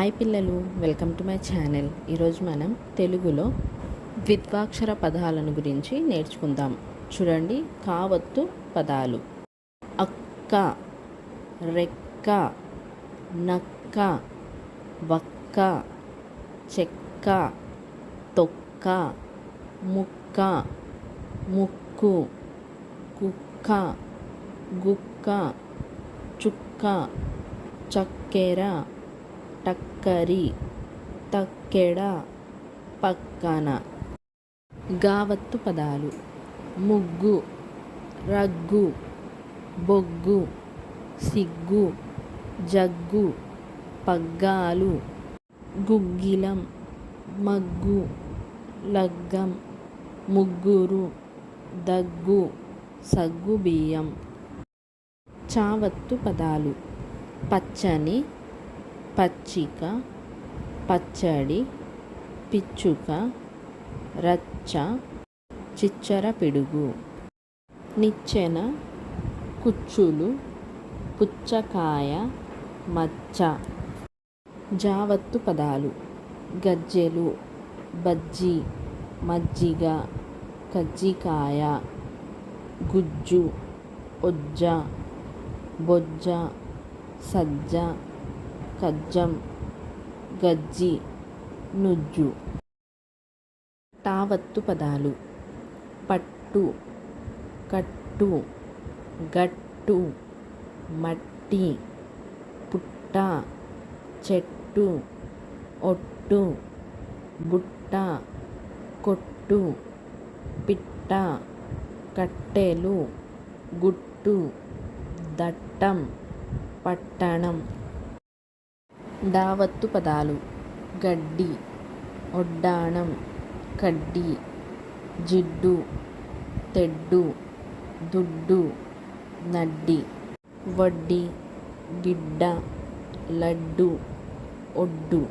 Hi పిల్లలు welcome to my channel. ఈరోజు మనం తెలుగులో ద్విత్వాక్షర పదాలను గురించి నేర్చుకుందాం. చూడండి కావత్తు పదాలు. అక్క రెక్క నక్క వక్క చెక్క తొక్క ముక్క ముక్కు కుక్క గుక్క చుక్క చక్కెర టక్కరి తక్కెడ పక్కన. గావత్తు పదాలు. ముగ్గు రగ్గు బొగ్గు సిగ్గు జగ్గు పగ్గాలు గుగ్గిలం మగ్గు లగ్గం ముగ్గురు దగ్గు సగ్గు బియ్యం. చావత్తు పదాలు. పచ్చని పచ్చిక పచ్చడి పిచ్చుక రచ్చ చిచ్చర పిడుగు నిచ్చెన కుచ్చులు పుచ్చకాయ మచ్చ జావత్తు పదాలు గజ్జెలు బజ్జి మజ్జిగ కజ్జికాయ గుజ్జు ఒజ్జ బొజ్జ సజ్జ కజ్జం గజ్జి నుజ్జు టావత్తు పదాలు. పట్టు కట్టు గట్టు మట్టి పుట్ట చెట్టు ఒట్టు బుట్ట కొట్టు పిట్ట కట్టెలు గుట్టు దట్టం పట్టణం. దావత్తు పదాలు. గడ్డి ఒడ్డాణం కడ్డి జిడ్డు తెడ్డు దుడ్డు నడ్డి వడ్డీ గిడ్డ లడ్డు ఒడ్డు.